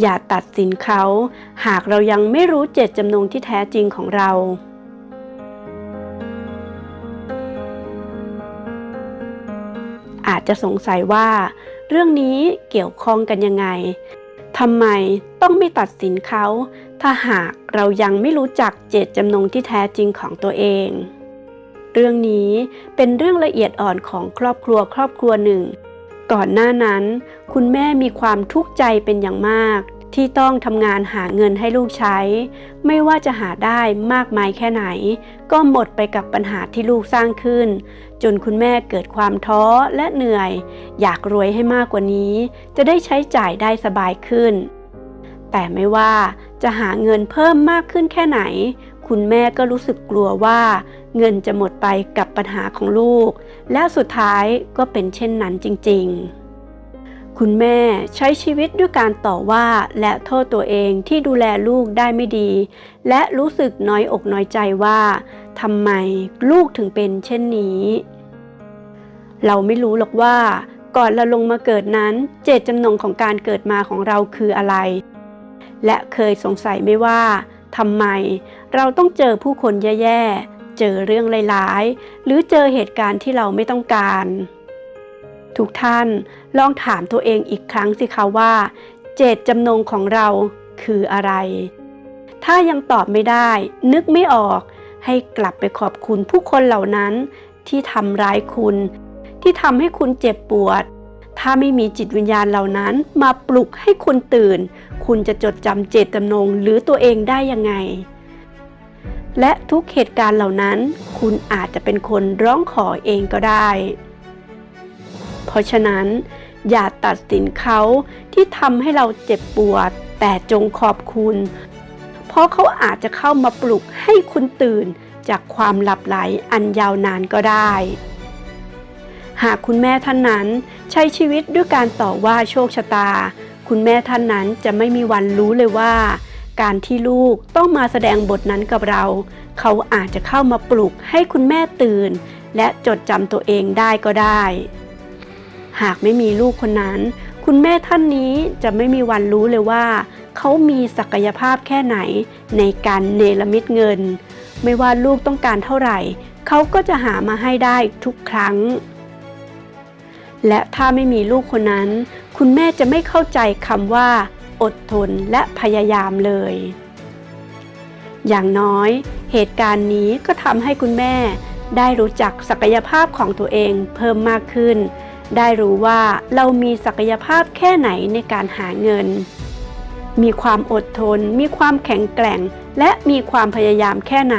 อย่าตัดสินเขา หากเรายังไม่รู้เจตจำนงที่แท้จริงของเรา อาจจะสงสัยว่า เรื่องนี้เกี่ยวข้องกันยังไงทำไมต้องไม่ตัดสินเขา ถ้าหากเรายังไม่รู้จักเจตจำนงที่แท้จริงของตัวเอง เรื่องนี้เป็นเรื่องละเอียดอ่อนของครอบครัวครอบครัวหนึ่ง ก่อนหน้านั้น คุณแม่มีความทุกข์ใจเป็นอย่างมาก ที่ต้องทำงานหาเงินให้ลูกใช้ ไม่ว่าจะหาได้มากมายแค่ไหน ก็หมดไปกับปัญหาที่ลูกสร้างขึ้น จนคุณแม่เกิดความท้อและเหนื่อย อยากรวยให้มากกว่านี้ จะได้ใช้จ่ายได้สบายขึ้น แต่ไม่ว่าจะหาเงินเพิ่มมากขึ้นแค่ไหน คุณแม่ก็รู้สึกกลัวว่า เงินจะหมดไปกับปัญหาของลูก และสุดท้ายก็เป็นเช่นนั้นจริง ๆ คุณแม่ใช้ชีวิตด้วยการต่อว่าและโทษตัวเองที่ดูแลลูกได้ไม่ดี และรู้สึกน้อยอกน้อยใจว่าทำไมลูกถึงเป็นเช่นนี้ เราไม่รู้หรอกว่า ก่อนเราลงมาเกิดนั้นเจตจำนงของการเกิดมาของเราคืออะไร และเคยสงสัยไหมว่า ทำไมเราต้องเจอผู้คนแย่ๆ เจอเรื่องร้ายๆ หรือเจอเหตุการณ์ที่เราไม่ต้องการ ทุกท่านลองถามตัวเองอีกครั้งสิคะว่า เจตจำนงของเราคืออะไร ถ้ายังตอบไม่ได้ นึกไม่ออก ให้กลับไปขอบคุณผู้คนเหล่านั้น ที่ทำร้ายคุณ ที่ทำให้คุณเจ็บปวด ถ้าไม่มีจิตวิญญาณเหล่านั้นมาปลุกให้คุณตื่น คุณจะจดจำเจตจำนงหรือตัวเองได้ยังไง และทุกเหตุการณ์เหล่านั้น คุณอาจจะเป็นคนร้องขอเองก็ได้ เพราะฉะนั้น อย่าตัดสินเขาที่ทำให้เราเจ็บปวด แต่จงขอบคุณ เพราะเขาอาจจะเข้ามาปลุกให้คุณตื่นจากความหลับไหลอันยาวนานก็ได้ หากคุณแม่ท่านนั้นใช้ชีวิตด้วยการต่อว่าโชคชะตา คุณแม่ท่านนั้นจะไม่มีวันรู้เลยว่า การที่ลูกต้องมาแสดงบทนั้นกับเรา เขาอาจจะเข้ามาปลุกให้คุณแม่ตื่น และจดจำตัวเองได้ก็ได้ หากไม่มีลูกคนนั้น คุณแม่ท่านนี้จะไม่มีวันรู้เลยว่า เขามีศักยภาพแค่ไหนในการเนรมิตเงิน ไม่ว่าลูกต้องการเท่าไหร่ เขาก็จะหามาให้ได้ทุกครั้ง และถ้าไม่มีลูกคนนั้น คุณแม่จะไม่เข้าใจคำว่า อดทนและพยายามเลย อย่างน้อย เหตุการณ์นี้ก็ทำให้คุณแม่ ได้รู้จักศักยภาพของตัวเองเพิ่มมากขึ้น ได้รู้ว่าเรามีศักยภาพแค่ไหนในการหาเงิน มีความอดทน มีความแข็งแกร่ง และมีความพยายามแค่ไหน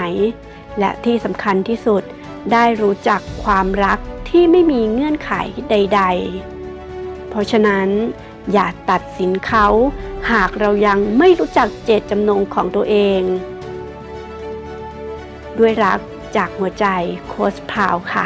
และที่สำคัญที่สุด ได้รู้จักความรัก ที่ไม่มีเงื่อนไขใด ๆ เพราะฉะนั้นอย่าตัดสินเขาหากเรายังไม่รู้จักเจตจำนงของตัวเอง ด้วยรักจากหัวใจโค้ชพาวค่ะ